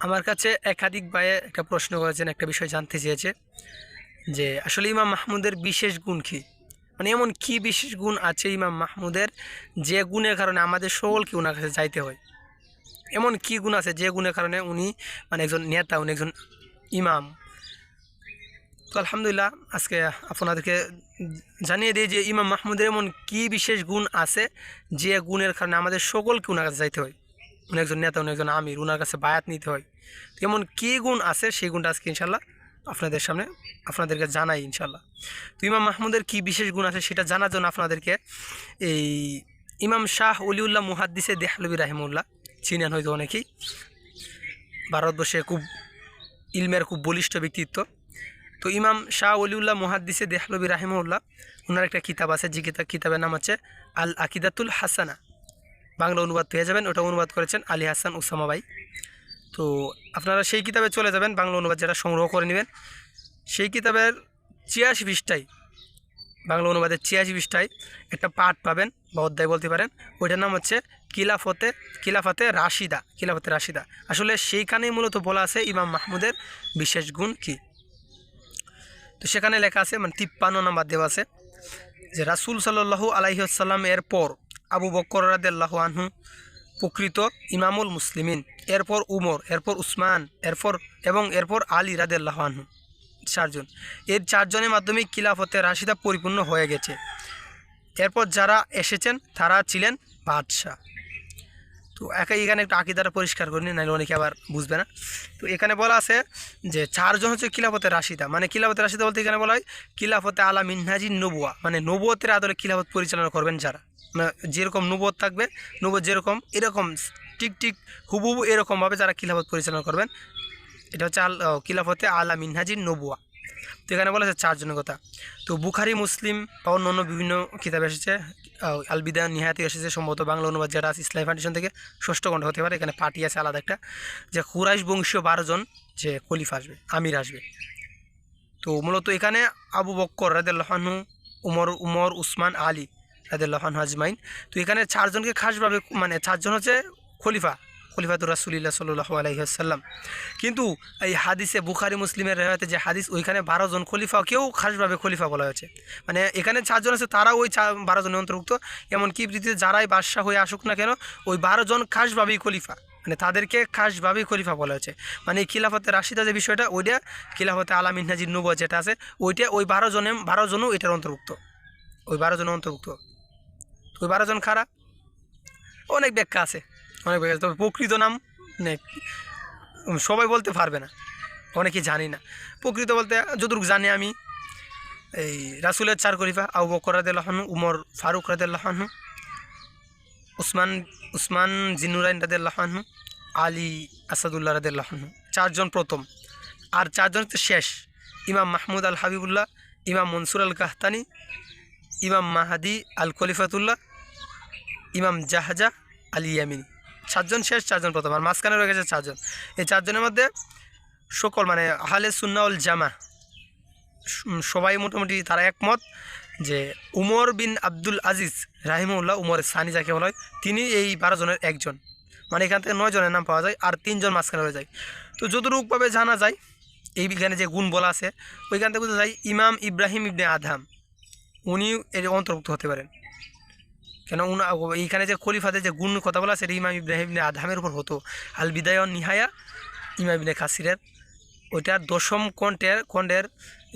আমার কাছে একাধিক ভাইয়ে একটা প্রশ্ন করেছেন, একটা বিষয় জানতে চেয়েছে যে, আসলে ইমাম মাহমুদের বিশেষ গুণ কী? মানে এমন কি বিশেষ গুণ আছে ইমাম মাহমুদের যে গুণের কারণে আমাদের সকলকে ওনার কাছে যাইতে হয়? এমন কি গুণ আছে যে গুণের কারণে উনি মানে একজন নেতা, উনি একজন ইমাম? তো আলহামদুলিল্লাহ, আজকে আপনাদেরকে জানিয়ে দিই যে ইমাম মাহমুদের এমন কি বিশেষ গুণ আছে যে গুণের কারণে আমাদের সকলকে ওনার কাছে যাইতে হয়? উনি একজন নেতা, উনি একজন আমির ওনার কাছে বায়াত নিতে হয়। তো এমন কী গুণ আছে, সেই গুণটা আজকে ইনশাল্লাহ আপনাদের সামনে আপনাদেরকে জানাই ইনশাল্লাহ তো ইমাম মাহমুদের কী বিশেষ গুণ আছে সেটা জানার জন্য আপনাদেরকে এই ইমাম শাহ অলিউল্লাহ মুহাদ্দিসে দেহলবি রাহিমুল্লাহ, চিনেন হয়তো অনেকেই। ভারতবর্ষে খুব ইলমের খুব বলিষ্ঠ ব্যক্তিত্ব। তো ইমাম শাহ অলিউল্লাহ মুহাদ্দিসে দেহলবি রাহিমউল্লাহ ওনার একটা কিতাব আছে, যে কিতাব কিতাবের নাম হচ্ছে আল আকিদাতুল হাসানা। বাংলা অনুবাদ পেয়ে যাবেন, ওটা অনুবাদ করেছেন আলী হাসান উসামা তো আপনারা সেই কিতাবে চলে যাবেন, বাংলা অনুবাদ যেটা সংগ্রহ করে নেবেন, সেই কিতাবের ছিয়াশি পৃষ্ঠায়, বাংলা অনুবাদের ছিয়াশি পৃষ্ঠায় একটা পাঠ পাবেন বা অধ্যায় বলতে পারেন। ওইটার নাম হচ্ছে কিলাফতে কিলাফতে রাশিদা কিলাফতে রাশিদা। আসলে সেইখানেই মূলত বলা আছে ইমাম মাহমুদের বিশেষ গুণ কী। তো সেখানে লেখা আছে মানে তিপ্পান্ন নাম্বার দেওয়া আছে যে রাসুল সাল্লাহু আলাইসাল্লাম এর পর আবু বক্কর রাদেল্লাহ আনহু প্রকৃত ইমামুল মুসলিমিন, এরপর উমর, এরপর উসমান, এরপর এবং এরপর আলী রাদেল্লাহ আনহু, চারজন। এর চারজনের মাধ্যমে খিলাফতে রাশিদা পরিপূর্ণ হয়ে গেছে। এরপর যারা এসেছেন, তারা ছিলেন বাদশাহ। তো একা এখানে একটু আকিদাটা পরিষ্কার করিনি নাহলে অনেকে আবার বুঝবে না। তো এখানে বলা আছে যে চারজন হচ্ছে কিলাফতে রাশিদা। মানে কিলাফতে রাশিদা বলতে এখানে বলা হয় কিলাফতে আলা মিনহাজি নবুয়া। মানে নবুয়তের আদলে কিলাফত পরিচালনা করবেন যারা। মানে যেরকম নবুয়ত থাকবে, নবুয়ত যেরকম, এরকম, ঠিক ঠিক, হুবহু এরকমভাবে যারা কিলাফত পরিচালনা করবেন, এটা হচ্ছে আল কিলাফতে আলা মিনহাজি নবুয়া। তো এখানে বলা আছে চারজনের কথা। তো বুখারি, মুসলিম বা অন্য অন্য বিভিন্ন কিতাব এসেছে আলবিদা নিহাতি এসেছে, সম্ভবত বাংলা অনুবাদ যেটা আছে, ইসলামী ফাউন্ডেশন থেকে ষষ্ঠ খণ্ড হতে পারে, এখানে পার্টি আছে আলাদা একটা, যে কুরাইশ বংশীয় বারোজন যে খলিফা আসবে, আমির আসবে। তো মূলত এখানে আবু বক্কর রাদেল্লাহানহু উমর উমর, উসমান, আলী রাদেল্লাহানহু আজমাইন। তো এখানে চারজনকে খাসভাবে মানে চারজন হচ্ছে খলিফা খলিফাতুর রাসুলিল্লাহ সাল্লু আলহিহাসাল্লাম কিন্তু এই হাদিসে বুখারি মুসলিমের রেওয়াতে যে হাদিস, ওইখানে বারো জন খলিফা কেউ খাসভাবে খলিফা বলা হয়েছে। মানে এখানে চারজন আছে তারা ওই চা বারো জনের অন্তর্ভুক্ত। এমনকি পৃথিবীতে যারাই বাদশাহ হয়ে আসুক না কেন, ওই বারো জন খাসভাবেই খলিফা। মানে তাদেরকে খাসভাবেই খলিফা বলা হয়েছে। মানে এই খিলাফতে রাশিদা যে বিষয়টা, ওইটা খিলাফতে আলাম ইন্নাজির নুব যেটা আছে, ওইটা ওই বারো জনে বারো জনও এটার অন্তর্ভুক্ত। ওই বারো জনের অন্তর্ভুক্ত। ওই বারো জন খারা অনেক ব্যাখ্যা আছে। অনেক ব্যাখ্যা তবে প্রকৃত নাম সবাই বলতে পারবে না। অনেকে জানি না। প্রকৃত বলতে যতটুকু জানি আমি, এই রাসুলের চার খলিফা, আবু বকর রাদেল্লাহানু উমর ফারুক রাদেল্লাহানু উসমান উসমান জিনুরাইন রাদেল্লাহানু আলী আসাদুল্লাহ রাদেল্লাহানু চারজন প্রথম। আর চারজন হচ্ছে শেষ। ইমাম মাহমুদ আল হাবিবুল্লাহ ইমাম মনসুর আল কাহতানি ইমাম মাহাদি আল খলিফাতুল্লাহ ইমাম জাহাজা আলী ইয়ামিনী চারজন শেষ, চারজন প্রথম। আর মাঝখানে রয়ে গেছে চারজন। এই চারজনের মধ্যে সকল মানে আহলে সুন্নাউল জামা সবাই মোটামুটি তারা একমত যে উমর বিন আব্দুল আজিজ রাহিমউল্লাহ উমর সানি যাকে বলা হয়, তিনি এই বারো জনের একজন। মানে এখান থেকে নয় জনের নাম পাওয়া যায় আর তিনজন মাঝখানে রয়ে যায়। তো যতটুকভাবে জানা যায়, এই বিজ্ঞানে যে গুণ বলা আছে, ওইখান থেকে বোঝা যায় ইমাম ইব্রাহিম ইবনে আধাম উনি এর অন্তর্ভুক্ত হতে পারেন। কেন উনা এইখানে যে খলিফাদের যে গুণ কথা বলা সেটা ইমাম ইব্রাহিম আধামের উপর হতো। আল বিদায় নিহায়া, ইমাম ইবনে খাসিরের ওইটা দশম কণ্ঠের খণ্ডের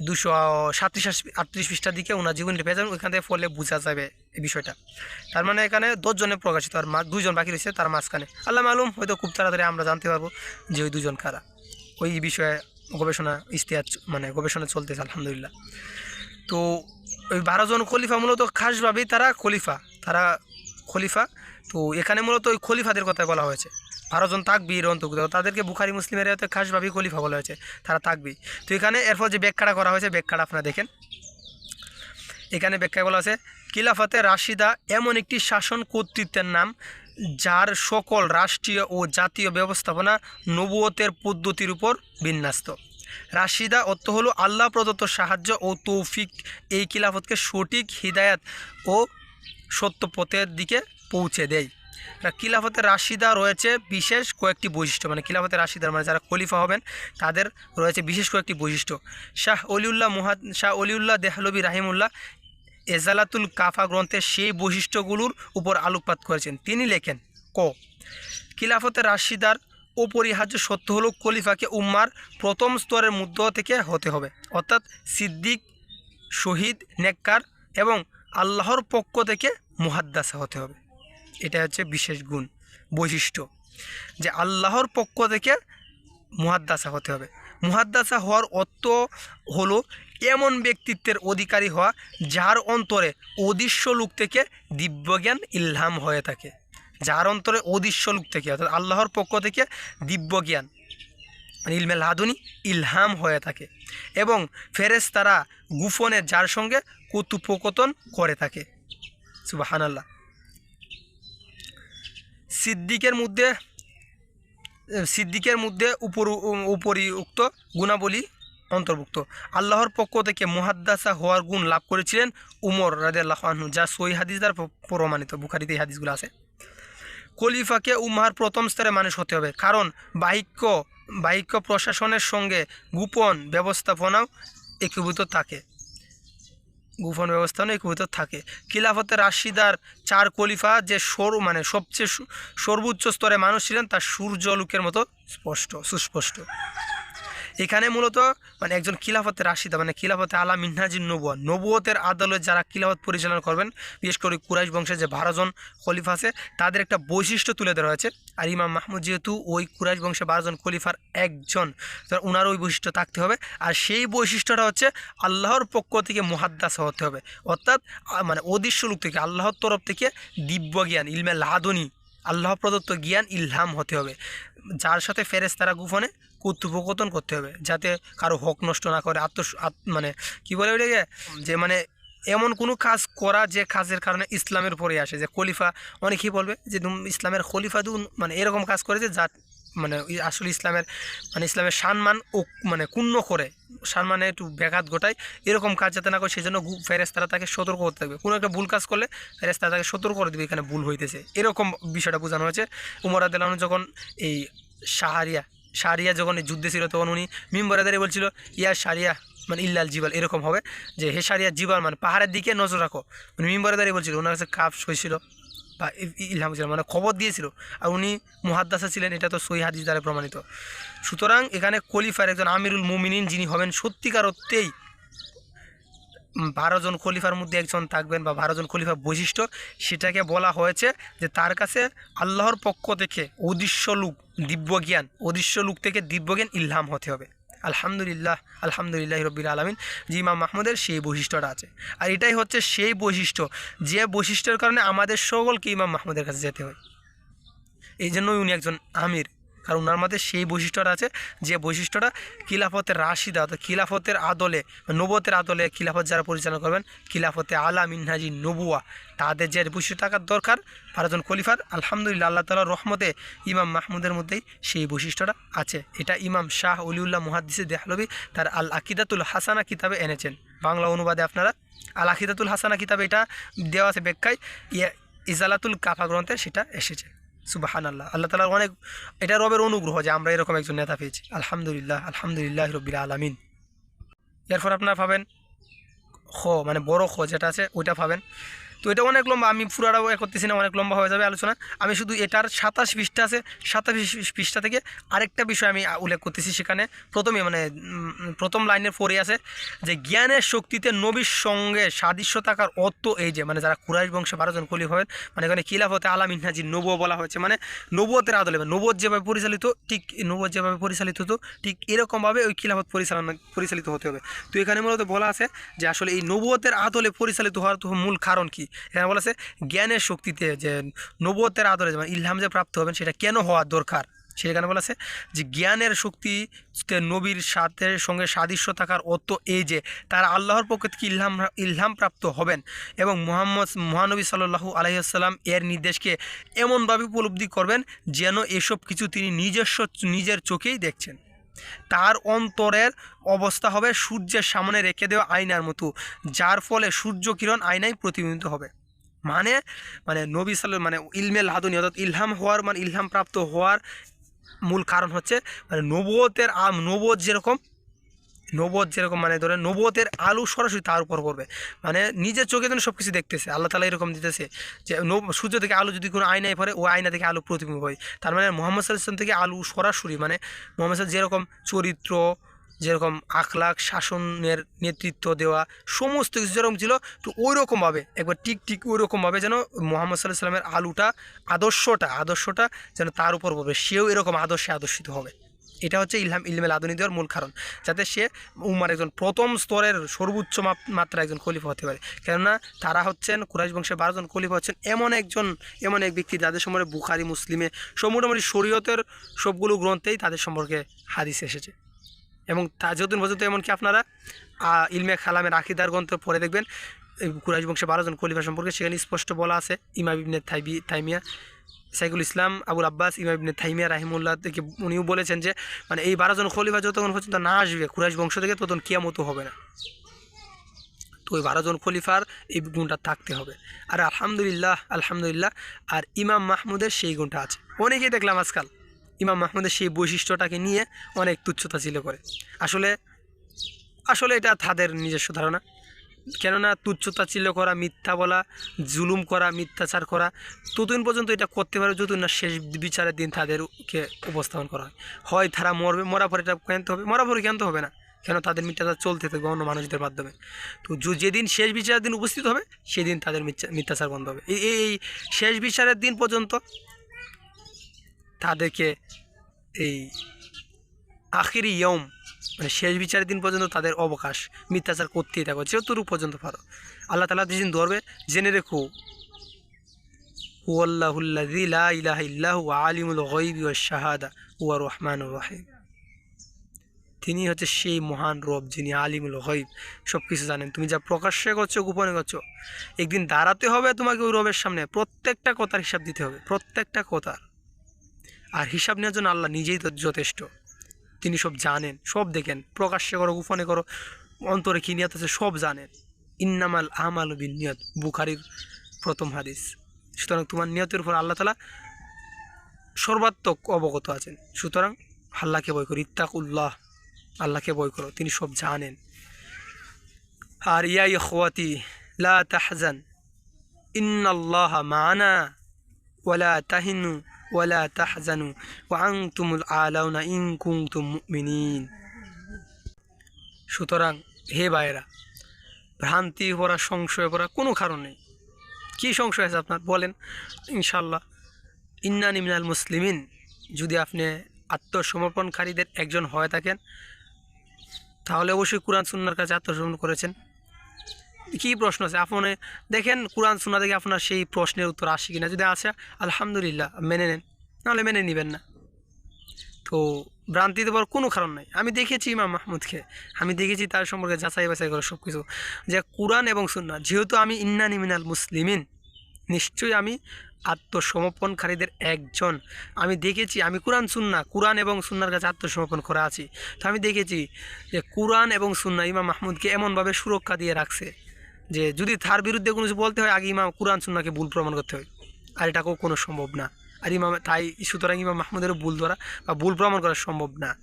দুশো সাতত্রিশ আটত্রিশ পৃষ্ঠার দিকে ওনার জীবনী পেয়ে যাবেন, ওইখান থেকে ফলে বোঝা যাবে এই বিষয়টা। তার মানে এখানে দশজনে প্রকাশিত, আর দুজন বাকি রয়েছে তার মাঝখানে। আল্লাহ মালুম, হয়তো খুব তাড়াতাড়ি আমরা জানতে পারব যে ওই দুজন কারা। ওই বিষয়ে গবেষণা ইস্তেহার মানে গবেষণা চলতেছে, আলহামদুলিল্লাহ। তো ওই বারোজন খলিফা মূলত খাসভাবেই তারা খলিফা। তারা খলিফা। তো এখানে মূলত ওই খলিফাদের কথা বলা হয়েছে। বারোজন তাকবি এর অন্তর্ভুক্ত তাদেরকে বুখারি মুসলিমের হয়তো খাসভাবেই খলিফা বলা হয়েছে, তারা তাকবি তো এখানে এরপর যে ব্যাখ্যাটা করা হয়েছে, ব্যাখ্যাটা আপনারা দেখেন। এখানে ব্যাখ্যায় বলা আছে খিলাফতে রাশিদা এমন একটি শাসন কর্তৃত্বের নাম, যার সকল রাষ্ট্রীয় ও জাতীয় ব্যবস্থাপনা নবুয়তের পদ্ধতির উপর বিন্যস্ত। রাশিদা অর্থ হলো আল্লাহ প্রদত্ত সাহায্য ও তৌফিক। এই খিলাফতকে সঠিক হিদায়াত ও সত্য পথের দিকে পৌঁছে দেয়। খিলাফতের রাশিদা রয়েছে বিশেষ কয়েকটি বৈশিষ্ট্য মানে খিলাফতের রাশিদার মানে যারা খলিফা হবেন, তাদের রয়েছে বিশেষ কয়েকটি বৈশিষ্ট্য। শাহ অলিউল্লাহ মুহাদ, শাহ অলিউল্লাহ দেহলবি রাহিমুল্লাহ এজালাতুল কাফা গ্রন্থে সেই বৈশিষ্ট্যগুলোর উপর আলোকপাত করেছেন। তিনি লেখেন, ক খিলাফতের রাশিদার অপরিহার্য সত্য হলো খলিফাকে উম্মার প্রথম স্তরের মধ্য থেকে হতে হবে। অর্থাৎ সিদ্দিক, শহীদ, নেককার এবং আল্লাহর পক্ষ থেকে মুহাদ্দাসা হতে হবে। এটা হচ্ছে বিশেষ গুণ, বৈশিষ্ট্য যে আল্লাহর পক্ষ থেকে মুহাদ্দাসা হতে হবে। মুহাদ্দাসা হওয়ার অর্থ হলো এমন ব্যক্তিত্বের অধিকারী হওয়া যার অন্তরে অদৃশ্য লোক থেকে দিব্যজ্ঞান, ইলহাম হয়ে থাকে। যার অন্তরে অদৃশ্য লোক থেকে, অর্থাৎ আল্লাহর পক্ষ থেকে দিব্যজ্ঞান মানে ইলমে লাদুনি, ইলহাম হয়ে থাকে এবং ফেরেস তারা গুফনে যার সঙ্গে কুতুপকতন করে থাকে। সুবাহান আল্লাহ সিদ্দিকের মধ্যে সিদ্দিকের মধ্যে উপর, উপরিউক্ত গুণাবলী অন্তর্ভুক্ত। আল্লাহর পক্ষ থেকে মুহাদ্দাসা হওয়ার গুণ লাভ করেছিলেন উমর আনহু, যা সই হাদিস দ্বারা প্রমাণিত। বুখারিতে এই হাদিসগুলো আছে। খলিফাকে উম্মার প্রথম স্তরে মানুষ হতে হবে, কারণ বাহিক্য বাহিক্য প্রশাসনের সঙ্গে গোপন ব্যবস্থাপনাও একীভূত থাকে। গোপন ব্যবস্থাপনা একীভূত থাকে। খিলাফতের রাশিদার চার কলিফা যে সরু মানে সবচেয়ে সর্বোচ্চ স্তরে মানুষ ছিলেন, তার সূর্যলোকের মতো স্পষ্ট, সুস্পষ্ট। এখানে মূলত মানে একজন খিলাফতের রাশিদা মানে খিলাফতে আলা মিনহাজির নবুয়া। নবুয়তের আদালত যারা খিলাফত পরিচালনা করবেন, বিশেষ করে কুরাইশ বংশের যে বারোজন খলিফা আছে, তাদের একটা বৈশিষ্ট্য তুলে ধরা হয়েছে। আর ইমাম মাহমুদ যেহেতু ওই কুরাইশ বংশে বারোজন খলিফার একজন ওনার ওই বৈশিষ্ট্য থাকতে হবে। আর সেই বৈশিষ্ট্যটা হচ্ছে আল্লাহর পক্ষ থেকে মুহাদ্দাস হতে হবে। অর্থাৎ মানে অদৃশ্য লোক থেকে, আল্লাহর তরফ থেকে দিব্য জ্ঞান, ইলমে লাদনি, আল্লাহ প্রদত্ত জ্ঞান ইলহাম হতে হবে। যার সাথে ফেরেস তারা গুফনে কথোপকথন করতে হবে, যাতে কারও হক নষ্ট না করে আত্ম মানে কি বলে ওইটাকে? যে মানে এমন কোনো কাজ করা যে কাজের কারণে ইসলামের পরে আসে। যে খলিফা, অনেকেই বলবে যে ইসলামের খলিফা দু মানে এরকম কাজ করেছে যা মানে আসলে ইসলামের মানে ইসলামের সম্মান ও মানে ক্ষুণ্ণ করে, সম্মানে একটু ব্যাঘাত ঘটায়, এরকম কাজ যাতে না করে সেই জন্য ফেরেস্তারা তাকে সতর্ক করতে থাকবে। কোনো একটা ভুল কাজ করলে ফেরেস্তারা তাকে সতর্ক করে দেবে, এখানে ভুল হইতেছে। এরকম বিষয়টা বোঝানো হয়েছে। উমর আদালন যখন এই সাহারিয়া সারিয়া যখন যুদ্ধে ছিল, তখন উনি মিম্বরে দাঁড়িয়ে বলছিল, ইয়া সারিয়া মানে ইল্লাল জিবাল, এরকম হবে যে, হে সারিয়া জিবাল মানে পাহাড়ের দিকে নজর রাখো। মানে মিম্বরে দাঁড়িয়ে বলছিল, ওনার কাছে কাপ হয়েছিল বা ই- ই- ইলহাম ছিল মানে খবর দিয়েছিল। আর উনি মুহাদ্দাসা ছিলেন, এটা তো সই হাদিস দ্বারা প্রমাণিত। সুতরাং এখানে কলিফার একজন আমিরুল মুমিনিন যিনি হবেন সত্যিকার অর্থেই বারো জন খলিফার মধ্যে একজন থাকবেন বা বারো জন খলিফার বৈশিষ্ট্য, সেটাকে বলা হয়েছে যে তার কাছে আল্লাহর পক্ষ থেকে অদৃশ্য লোক, দিব্যজ্ঞান, অদৃশ্য লোক থেকে দিব্যজ্ঞান ইলহাম হতে হবে। আলহামদুলিল্লাহ আলহামদুলিল্লাহ রব্বিল আলমিন জি ইমাম মাহমুদের সেই বৈশিষ্ট্যটা আছে। আর এটাই হচ্ছে সেই বৈশিষ্ট্য, যে বৈশিষ্ট্যের কারণে আমাদের সকলকে ইমাম মাহমুদের কাছে যেতে হয়। এই জন্যই উনি একজন আমির। কারণ ওনার মধ্যে সেই বৈশিষ্ট্যটা আছে যে বৈশিষ্ট্যটা খিলাফতের রাশিদা অর্থাৎ খিলাফতের আদলে নবতের আদলে খিলাফত যারা পরিচালনা করবেন, খিলাফতে আলা মিনহাজি নবুয়া, তাদের যে বৈশিষ্ট্য থাকার দরকার বারোজন খলিফার, আলহামদুলিল্লাহ, আল্লাহ তালার রহমতে ইমাম মাহমুদের মধ্যেই সেই বৈশিষ্ট্যটা আছে। এটা ইমাম শাহ অলিউল্লাহ মুহাদ্দিসে দেহলবি তার আল আকিদাতুল হাসানা কিতাবে এনেছেন। বাংলা অনুবাদে আপনারা আল আকিদাতুল হাসানা কিতাবে এটা দেওয়া আছে ব্যাখ্যায় ইয়া, ইজালাতুল কাফা গ্রন্থে সেটা এসেছে। সুবাহান আল্লাহ আল্লাহ তালার অনেক, এটা রবের অনুগ্রহ যে আমরা এরকম একজন নেতা পেয়েছি। আলহামদুলিল্লাহ আলহামদুলিল্লাহ রবিল আলমিন। এরপর আপনারা পাবেন খ মানে বড় খ যেটা আছে, ওইটা পাবেন। তো এটা অনেক লম্বা, আমি পুরাটাও এ করতেছি না, অনেক লম্বা হয়ে যাবে আলোচনা। আমি শুধু এটার সাতাশ পৃষ্ঠা আছে, সাতাশ পৃষ্ঠা থেকে আরেকটা বিষয় আমি উল্লেখ করতেছি সেখানে। প্রথমে মানে প্রথম লাইনের পরে আছে যে, জ্ঞানের শক্তিতে নবীর সঙ্গে সাদৃশ্য থাকার অর্থ এই যে মানে যারা কুরাইশ বংশে বারোজন কলি হবেন মানে এখানে খিলাফতে আলাম ইনহাজি নবুয় বলা হয়েছে মানে নবুয়তের আদলে মানে নবুয়ত যেভাবে পরিচালিত, ঠিক নবুয়ত যেভাবে পরিচালিত হতো ঠিক এরকমভাবে ওই খিলাফত পরিচালনা, পরিচালিত হতে হবে। তো এখানে মূলত বলা আছে যে, আসলে এই নবুয়তের আদলে পরিচালিত হওয়ার মূল কারণ কি? এখানে বলেছে জ্ঞানের শক্তিতে যে নবতের আদরে যেমন ইলহাম যে প্রাপ্ত হবেন, সেটা কেন হওয়া দরকার? সেখানে বলেছে যে জ্ঞানের শক্তিতে নবীর সাথে সঙ্গে সাদৃশ্য থাকার অর্থ এই যে তারা আল্লাহর পক্ষ থেকে ইলহাম ইলহাম প্রাপ্ত হবেন এবং মোহাম্মদ, মহানবী সাল্লাহু আলহিহাল্লাম এর নির্দেশকে এমনভাবে উপলব্ধি করবেন যেন এসব কিছু তিনি নিজস্ব, নিজের চোখেই দেখছেন। তার অন্তরের অবস্থা হবে সূর্যের সামনে রেখে দেওয়া আয়নার মতো, যার ফলে সূর্য কিরণ আয়নায় প্রতিবিম্বিত হবে। মানে মানে নবী সাল মানে ইলমেল লাদুনি, অর্থাৎ ইলহাম হওয়ার মানে ইলহাম প্রাপ্ত হওয়ার মূল কারণ হচ্ছে মানে নবতের আম নবত যেরকম নবত যেরকম মানে ধরেন নবতের আলু সরাসরি তার উপর পড়বে। মানে নিজের চোখে যেন সব কিছু দেখতেছে। আল্লাহ তালা এরকম দিতেছে যে সূর্য থেকে আলু যদি কোনো আয়নায় পড়ে ও আয়না থেকে আলু প্রতিবিম্ব হয়। তার মানে মোহাম্মদ সাল্লাম থেকে আলু সরাসরি মানে মোহাম্মদ সাল্লাম যেরকম চরিত্র, যেরকম আখলাখ, শাসনের নেতৃত্ব দেওয়া, সমস্ত কিছু যেরকম ছিল, তো ওই রকমভাবে একবার ঠিক ঠিক ওই রকমভাবে যেন মোহাম্মদ সাল্লাহ সাল্লামের আলুটা, আদর্শটা আদর্শটা যেন তার উপর পড়বে। সেও এরকম আদর্শে আদর্শিত হবে। এটা হচ্ছে ইলহাম ইলমেল আদনি দেওয়ার মূল কারণ, যাতে সে উমার একজন প্রথম স্তরের সর্বোচ্চ মাত্রা একজন খলিফা হতে পারে। কেননা তারা হচ্ছেন, কুরাইশ বংশের বারোজন খলিফা হচ্ছেন, এমন একজন, এমন এক ব্যক্তি যাদের সম্পর্কে বুখারি, মুসলিমে সব মোটামুটি শরীয়তের সবগুলো গ্রন্থেই তাদের সম্পর্কে হাদিস এসেছে। এবং তা যতদিন পর্যন্ত এমনকি আপনারা ইলমে খালামের আকিদার গ্রন্থ পড়ে দেখবেন কুরাইশ বংশে বারোজন খলিফা সম্পর্কে সেখানে স্পষ্ট বলা আছে, ইমাম ইবনে থাইবি থাইমিয়া সাইকুল ইসলাম, আবুল আব্বাস, ইমাম ইবনে থাইমিয়া রাহিমুল্লাহ থেকে উনিও বলেছেন যে মানে এই বারোজন খলিফা যতক্ষণ পর্যন্ত না আসবে, কুরাইশ বংশ থেকে ততক্ষণ কিয়ামতো হবে না। তো ওই বারোজন খলিফার এই গুণটা থাকতে হবে। আর আলহামদুলিল্লাহ আলহামদুলিল্লাহ, আর ইমাম মাহমুদের সেই গুণটা আছে। অনেকেই দেখলাম আজকাল ইমাম মাহমুদের সেই বৈশিষ্ট্যটাকে নিয়ে অনেক তুচ্ছতা ছিল করে। আসলে আসলে এটা তাদের নিজস্ব ধারণা। কেননা তুচ্ছতা ছিল করা, মিথ্যা বলা, জুলুম করা, মিথ্যাচার করা, ততদিন পর্যন্ত এটা করতে পারে যতদিন না শেষ বিচারের দিন তাদেরকে উপস্থাপন করা হয়। হয় তারা মরবে, মরার পরে এটা কেনতে হবে? মরার পরে কেনতে হবে না। কেন? তাদের মিথ্যাচার চলতে থাকবে অন্য মানুষদের মাধ্যমে। তো যেদিন শেষ বিচারের দিন উপস্থিত হবে, সেদিন তাদের মিথ্যা- মিথ্যাচার বন্ধ হবে। এই শেষ বিচারের দিন পর্যন্ত তাদেরকে এই আখিরি ইয়ম মানে শেষ বিচারের দিন পর্যন্ত তাদের অবকাশ, মিথ্যাচার করতেই থাকো যতটুকু পর্যন্ত পারো আল্লাহ তালা যেদিন ধরবে, জেনে রেখো। আলিমুল ওয়া তিনি হচ্ছে সেই মহান রব যিনি আলিমুল গায়ব। সব কিছু জানেন। তুমি যা প্রকাশ্যে করছ, গোপনে করছ, একদিন দাঁড়াতে হবে তোমাকে ওই রবের সামনে। প্রত্যেকটা কথার হিসাব দিতে হবে, প্রত্যেকটা কথার। আর হিসাব নেওয়ার জন্য আল্লাহ নিজেই যথেষ্ট। তিনি সব জানেন, সব দেখেন। প্রকাশ্যে করো, গোপনে করো, অন্তরে কি নিয়ত আছে সব জানেন। ইন্নামাল আমাল বিন নিয়ত বুখারির প্রথম হাদিস। সুতরাং তোমার নিয়তের উপর আল্লাহ তালা সর্বাত্মক অবগত আছেন। সুতরাং আল্লাহকে বই করো, ইত্তাকুল্লাহ, আল্লাহকে বই করো, তিনি সব জানেন। আর ইয়াই ইখওয়াতি, লা তাহজান, ইন্নাল্লাহা মানা ওয়ালা তাহিনু ওয়ালা তাহজানু ওয়া আনতুমুল আলাউনা ইন কুনতুম মুমিনিন সুতরাং হে ভাইরা ভ্রান্তি ভরা, সংশয় ভরা কোনো কারণ নেই কী সংশয় আছে আপনার? বলেন ইনশাল্লাহ ইন্নানি মিনাল মুসলিমিন, যদি আপনি আত্মসমর্পণকারীদের একজন হয়ে থাকেন, তাহলে অবশ্যই কোরআন সুন্নার কাছে আত্মসমর্পণ করেছেন। কী প্রশ্ন আছে? আপনি দেখেন কোরআন সুন্না থেকে আপনার সেই প্রশ্নের উত্তর আসে কিনা? যদি আসে, আলহামদুলিল্লাহ, মেনে নেন। নাহলে মেনে নেবেন না। তো ভ্রান্তি দেওয়ার কোনো কারণ নাই। আমি দেখেছি ইমাম মাহমুদকে। আমি দেখেছি তার সম্পর্কে যাচাই বাছাই করে সব কিছু যে কোরআন এবং সুন্না যেহেতু আমি ইন্নানি মিনাল মুসলিমিন, নিশ্চয়ই আমি আত্মসমর্পণকারীদের একজন। আমি দেখেছি, আমি কোরআন সুন্না কোরআন এবং সুন্নার কাছে আত্মসমর্পণ করা আছি। তো আমি দেখেছি যে কোরআন এবং সুন্না ইমাম মাহমুদকে এমনভাবে সুরক্ষা দিয়ে রাখছে। যে যদি তার বিরুদ্ধে কোনো কিছু বলতে হয়, আগে ইমাম কোরআন সুন্নাকে ভুল প্রমাণ করতে হয়। আর এটাকেও কোনো সম্ভব না। আর ইমাম, তাই সুতরাং ইমাম মাহমুদেরও ভুল ধরা বা ভুল প্রমাণ করা সম্ভব না।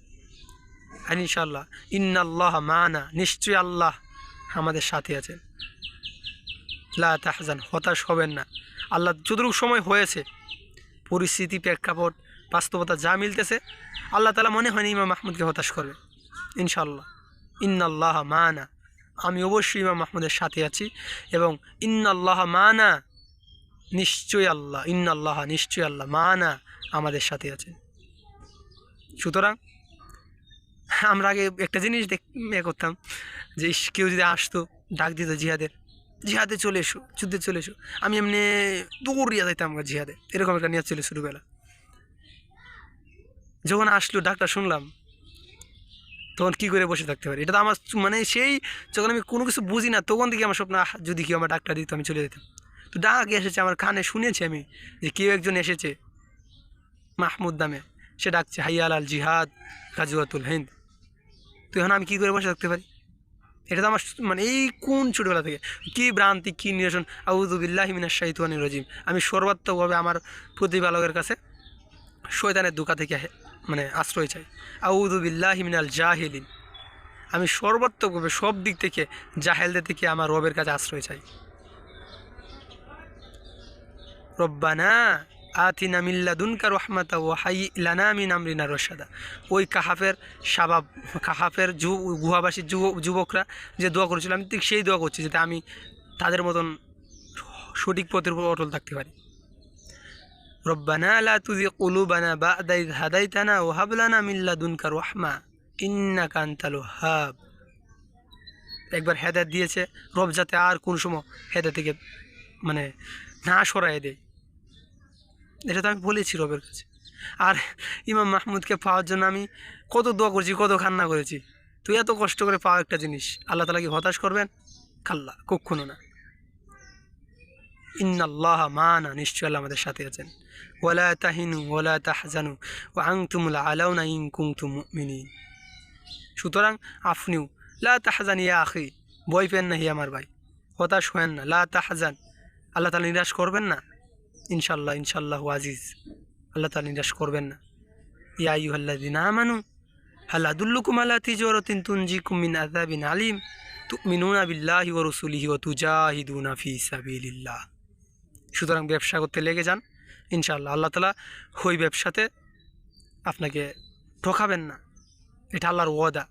আর ইনশাল্লাহ ইন্নাল্লাহ মানা, নিশ্চয়ই আল্লাহ আমাদের সাথে আছেন। লা হতাশ হবেন না। আল্লাহ যতটুকু সময় হয়েছে, পরিস্থিতি, প্রেক্ষাপট, বাস্তবতা যা মিলতেছে, আল্লাহ তালা মনে হয়নি ইমাম মাহমুদকে হতাশ করবে। ইনশাল্লাহ ইন্নাল্লাহ মানা। আমি অবশ্যই ইমাম মাহমুদের সাথে আছি এবং ইন্নাল্লাহ মানা, নিশ্চয়ই আল্লাহ, ইন্নাল্লাহ, নিশ্চয়ই আল্লাহ মানা আমাদের সাথে আছে সুতরাং আমরা আগে একটা জিনিস দেখ ইয়ে করতাম যে কেউ যদি আসতো, ডাক দিত জিহাদের জিহাদে চলে এসো, যুদ্ধে চলে এসো। আমি এমনি দৌড়িয়া যাইতাম জিহাদে। এরকম একটা নিয়ে ছিল ছোটোবেলা। যখন আসলো ডাক্তার শুনলাম তখন কি করে বসে থাকতে পারি? এটা তো আমার মানে সেই যখন আমি কোনো কিছু বুঝি না, তখন থেকে আমার স্বপ্ন যদি কেউ আমার ডাক্তার দিত, আমি চলে যেতাম। তো ডাক এসেছে, আমার কানে শুনেছি আমি যে কেউ একজন এসেছে মাহমুদ নামে। সে ডাকছে হাইয়াল আল জিহাদ গাজুয়াতুল হিন্দ। তো এখন আমি কী করে বসে থাকতে পারি? এটা তো আমার মানে এই কোন ছোটোবেলা থেকে? কী ভ্রান্তি, কী নিরসন? আউদুবিল্লাহ মিনার শাহিতানি রজিম। আমি সর্বাত্মকভাবে আমার প্রতিপালকের কাছে শয়তানের দুকা থেকে মানে আশ্রয় চাই। আউদুবিল্লাহ মিনাল জাহিলিন। আমি সর্বাত্মকভাবে সব দিক থেকে জাহেলদের থেকে আমার রবের কাছে আশ্রয় চাই। রব্বানা আতিনা মিল্লাদুনকা রহমাতা ও হাই লানা মিন আমরিনা রসাদা ওই কাহাফের সাবাব কাহাফের যু গুহাবাসী যুব, যুবকরা যে দোয়া করেছিল, আমি ঠিক সেই দোয়া করছি যাতে আমি তাদের মতন সঠিক পথের উপর অটল থাকতে পারি। রব্বানা লা তুজি কুলুবানা বা'দা ইয হাদাইতানা ওয়া হাব লানা মিন লাদুনকা রাহমা ইন্নাকা আনতাল ওয়াহ্হাব একবার হেদায়েত দিয়েছে, রব যাতে আর কোন সময় হেদায়েত থেকে মানে না সরাই দেয়। এটা তো আমি বলেছি রবের কাছে। আর ইমাম মাহমুদকে পাওয়ার জন্য আমি কত দোয়া করছি, কত খান্না করেছি। তুই এত কষ্ট করে পাওয়া একটা জিনিস, আল্লাহ তালা কি হতাশ করবেন? কাল্লা কক্ষণও না। ইন্নাল্লাহ মানা নিশ্চয় আল্লাহ আমাদের সাথে আছেন। ওয়ালা তাহিনু ওয়ালা তাহজানু ও আংতুমুল আলাউনা ইন কুমতুম মিনি সুতরাং আপনিও, লা তাহজান ইয়া আখি বই পেন না হি আমার ভাই, হতাশ হেন না, লা তাহজান, আল্লাহ তালা নিরাশ করবেন না? ইনশাল্লাহ ইনশাল্লাহ আজিজ, আল্লাহ তালা নিরাশ করবেন না। ইয়া ইউহাল্লাদিন আমানু, হাল আদুল্লুকুম আলা তিজরতিন তুনজিকুম মিন আযাবিন আলিম, তুমিনুনা বিল্লাহি ওয়া রাসূলিহি ওয়া তুজাহিদুনা ফি সাবিলিল্লাহ। সুতরাং ব্যবসা করতে লেগে যান ইনশাআল্লাহ আল্লাহ তালা ওই ব্যবসাতে আপনাকে ঠকাবেন না এটা আল্লাহর ওয়াদা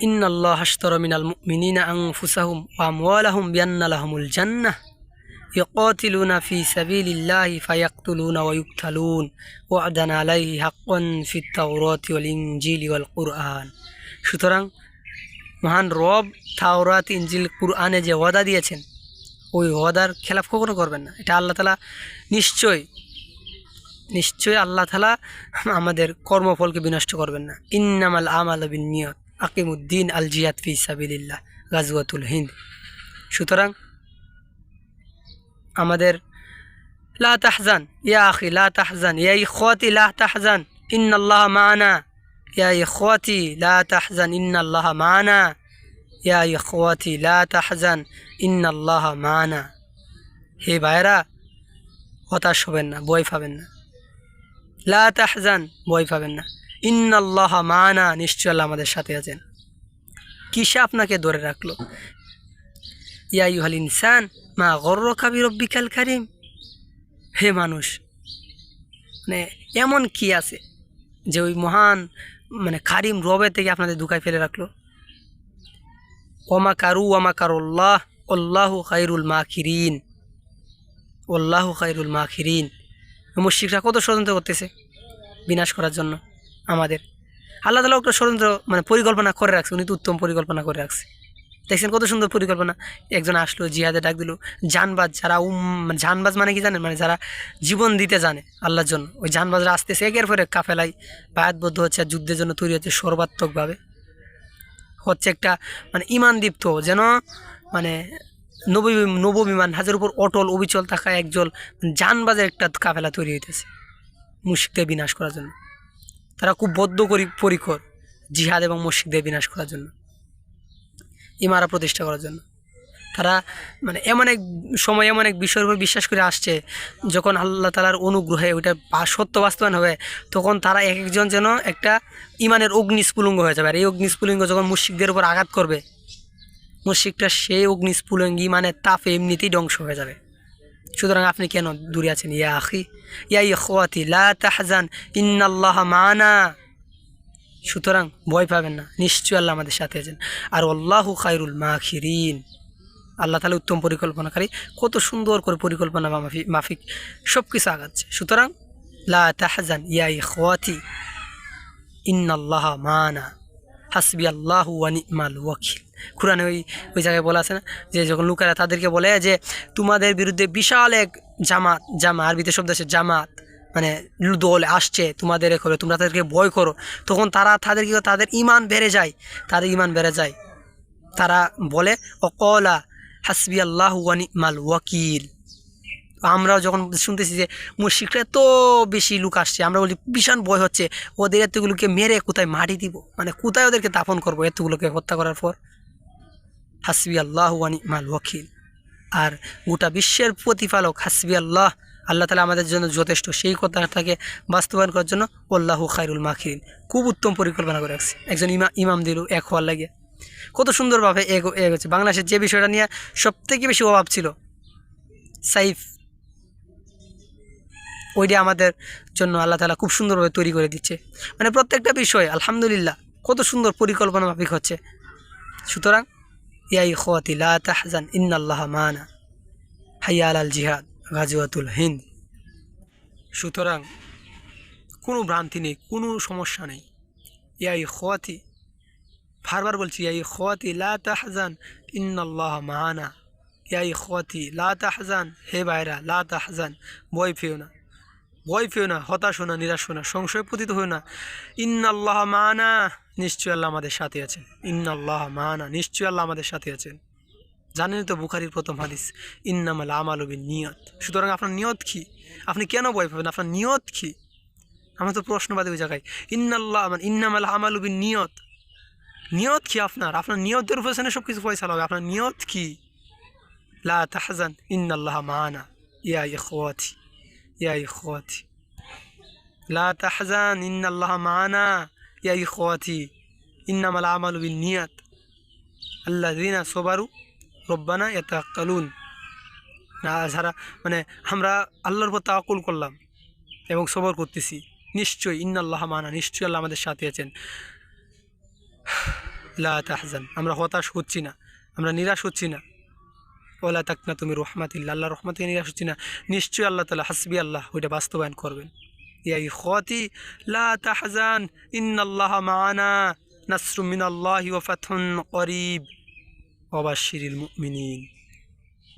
ইন্নাল্লাহ হাশতারা মিনাল মুমিনিনা আনফুসাহুম ওয়া আমওয়ালাহুম বিআন্না লাহুমুল জান্নাহ يقاتلون في سبيل الله فيقتلون ويقتلون وعدا عليه حقا في التوراة والإنجيل والقرآن সুতরাং মহান রব তাওরাত ইঞ্জিল কুরআনে যে ওয়াদা দিয়েছেন ওই ওয়াদার খেলাফ কখনো করবেন না। এটা আল্লাহ তালা নিশ্চয় নিশ্চয় আল্লাহ তালা আমাদের কর্মফলকে বিনষ্ট করবেন না। ইন্নামাল আমাল বিন নিয়ত আকিমুদ্দিন আল জিয়াদ ফি সাবিলিল্লাহ, গাজওয়াতুল হিন্দ। সুতরাং আমাদের লা তাহজান, ইয়া আখি, লা তাহজান, ইয়া ইখওয়াতি, লা তাহজান, ইন্নাল্লাহ মানা, ইয়া ইখওয়াতি, লা তাহজান, ইন্নাল্লাহ মানা। ইয়া ইখওয়াতি, লা তাহজান, ইন্নাল্লাহ মানা। হে ভাইরা হতাশ হবেন না বই পাবেন না। লা তাহজান বই পাবেন না। ইন্নাল্লাহ মানা নিশ্চয় আল্লাহ আমাদের সাথে আছেন। কিসে আপনাকে ধরে রাখল? ইয়া ইউহাল ইনসান, মা গর্র কাবি রব্বিকাল কারিম। হে মানুষ মানে এমন কি আছে যে ওই মহান মানে কারিম রবে থেকে আপনাদের দুকায় ফেলে রাখল? ওমা কারু অল্লাহ খাইরুল মাখিরিন অল্লাহ খাইরুল মাখিরিন মুশিকরা কত ষড়যন্ত্র করতেছে বিনাশ করার জন্য আমাদের। আল্লাহ তালা একটা ষড়যন্ত্র মানে পরিকল্পনা করে রাখছে, উনি তো উত্তম পরিকল্পনা করে রাখছে। দেখছেন কত সুন্দর পরিকল্পনা, একজন আসলো, জিহাদে ডাক দিল, জানবাজ যারা উম মানে জানবাজ মানে কি জানেন? মানে যারা জীবন দিতে জানে আল্লাহর জন্য। ওই জানবাজরা আসতেছে একের পরে কাফেলাই বায়াতবদ্ধ হচ্ছে যুদ্ধের জন্য তৈরি হচ্ছে সর্বাত্মকভাবে। হচ্ছে একটা মানে ইমান দীপ্ত, যেন মানে নবী, নববিমান হাজার উপর অটল, অবিচল থাকা একজল জানবাজের একটা কাফেলা তৈরি হইতেছে মুশিকদের বিনাশ করার জন্য। তারা খুব বদ্ধ করি, পরিকর জিহাদ এবং মুশিকদের বিনাশ করার জন্য। ইমারা প্রতিষ্ঠা করার জন্য। তারা মানে এমন এক সময় এমন এক বিষয়ের উপর বিশ্বাস করে আসছে, যখন আল্লাহ তালার অনুগ্রহে ওইটা সত্য বাস্তবায়ন হবে, তখন তারা এক একজন যেন একটা ইমানের অগ্নিস্ফুলঙ্গ হয়ে যাবে। আর এই অগ্নিস্ফুলিঙ্গ যখন মুশিকদের উপর আঘাত করবে মুশিকটা সেই অগ্নিস্ফুলঙ্গি মানে তাপে এমনিতেই ধ্বংস হয়ে যাবে। সুতরাং আপনি কেন দূরে আছেন? ইয়া আখি, ইয়া ইখওয়াতি, লা তাহজান, ইন্নাল্লাহ মানা। সুতরাং ভয় পাবেন না, নিশ্চয়ই আল্লাহ আমাদের সাথে আছেন। আর আল্লাহু খায়রুল মাখিরিন। আল্লাহ তাহলে উত্তম পরিকল্পনাকারী, কত সুন্দর করে পরিকল্পনা বা মাফি মাফিক সব কিছু আগাচ্ছে সুতরাং, লা তাহজান, ইয়া ইখওয়াতি, ইন্নাল্লাহ মানা হাসবি আল্লাহ নি'মাল ওয়াকিল কোরআনে ওই ওই জায়গায় বলা আছে না, যে যখন লুকারা তাদেরকে বলে, যে তোমাদের বিরুদ্ধে বিশাল এক জামাত জামা আরবিতে শব্দ আছে জামাত মানে দল আসছে, তোমাদের এ করে, তোমরা তাদেরকে ভয় করো, তখন তারা তাদের কি? তাদের ইমান বেড়ে যায়, তাদের ইমান বেড়ে যায় তারা বলে, অকলা হাসবি আল্লাহ ওয়ানি মাল ওয়াকিল আমরাও যখন শুনতেছি যে মুশিকরা এত বেশি লোক আসছে, আমরা বলি, ভীষণ ভয় হচ্ছে, ওদের এতগুলোকে মেরে কোথায় মাটি দিব? মানে কোথায় ওদেরকে দাফন করব এতগুলোকে হত্যা করার পর? হাসবি আল্লাহ ওয়ানি মাল ওয়াকিল। আর গোটা বিশ্বের প্রতিপালক হাসবি আল্লাহ আল্লাহ তালা আমাদের জন্য যথেষ্ট, সেই কথাটাকে বাস্তবায়ন করার জন্য আল্লাহু খাইরুল মাখিরিন। খুব উত্তম পরিকল্পনা করে রাখছে। একজন ইমা ইমাম দিল, এক হওয়ার লাগে। কত সুন্দরভাবে এগো এগোচ্ছে। বাংলাদেশের যে বিষয়টা নিয়ে সবথেকে বেশি অভাব ছিল, সাইফ। ওইটা আমাদের জন্য আল্লাহ তালা খুব সুন্দরভাবে তৈরি করে দিচ্ছে। মানে প্রত্যেকটা বিষয়, আলহামদুলিল্লাহ, কত সুন্দর পরিকল্পনা মাফিক হচ্ছে। সুতরাং ইয়াই খোয়াতি লা তাহজান, ইন্নাল্লাহ মানা, হাইয়া আল জিহাদ, গাজওয়াতুল হিন্দ। সুতরাং, কোনো ভ্রান্তি নেই, কোনো সমস্যা নেই। ইয়াই খোয়াতি বারবার বলছি ইয়াই খোয়াতি লা তাহজান, ইন্নাল্লাহ মানা ইয়াই খোয়াতি লা হে ভাইরা, লা তাহজান, ভয় পেও না। ভয় পেও না, হতাশ হো না, নিরাশ হো না, সংশয় পতিত হো না। ইন্নাল্লাহ মানা নিশ্চয় আল্লাহ আমাদের সাথে আছেন। ইন্নাল্লাহ মানা নিশ্চয় আল্লাহ আমাদের সাথে আছেন। জানেন তো বুখারির প্রথম হাদিস, ইন্নামাল আমালবিন নিয়ত সুতরাং আপনার নিয়ত কি? আপনি কেন ভয় পাবেন? আপনার নিয়ত কি? আমার তো প্রশ্নবাদী ওই জায়গায়, ইন্নাল্লাহ মানে ইন্নামাল আমালবিন নিয়ত নিয়ত কি আপনার? আপনার নিয়তের উপর সব কিছু ফয়সালা হবে আপনার নিয়ত কি? লা তাহজান, ইন্নাল্লাহ মানা ইয়া ইখওয়াতি ইয়া ইখওয়াতি। লা তাহজান, ইন্নাল্লাহ মানা ইয়া ইখওয়াতি। ইন্নামাল আমালু বিন নিয়াত আল্লাযিনা সবারু রব্বানা ইয়াতাক্কালুন। না যারা মানে আমরা আল্লাহর উপর তাওয়াক্কুল করলাম এবং সবর করতেছি, নিশ্চয়ই ইন্নাল্লাহ মানা নিশ্চয়ই আল্লাহ আমাদের সাথে আছেন। লা আমরা হতাশ হচ্ছি না, আমরা নিরাশ হচ্ছি না। ওলা তাক না তুমি রহমাতিল্লা আল্লাহ রহমাতে নিরাশ হচ্ছি না। নিশ্চয়ই আল্লাহ তালা হাসবি আল্লাহ, ওইটা বাস্তবায়ন করবেন। ইয়াই খতি লা তাহজান, ইন্নাল্লাহ মানা নাসরুমিন মিনাল্লাহি ওয়া ফাতহুন করিব। ওয়াবাশশিরিল মুমিনিন।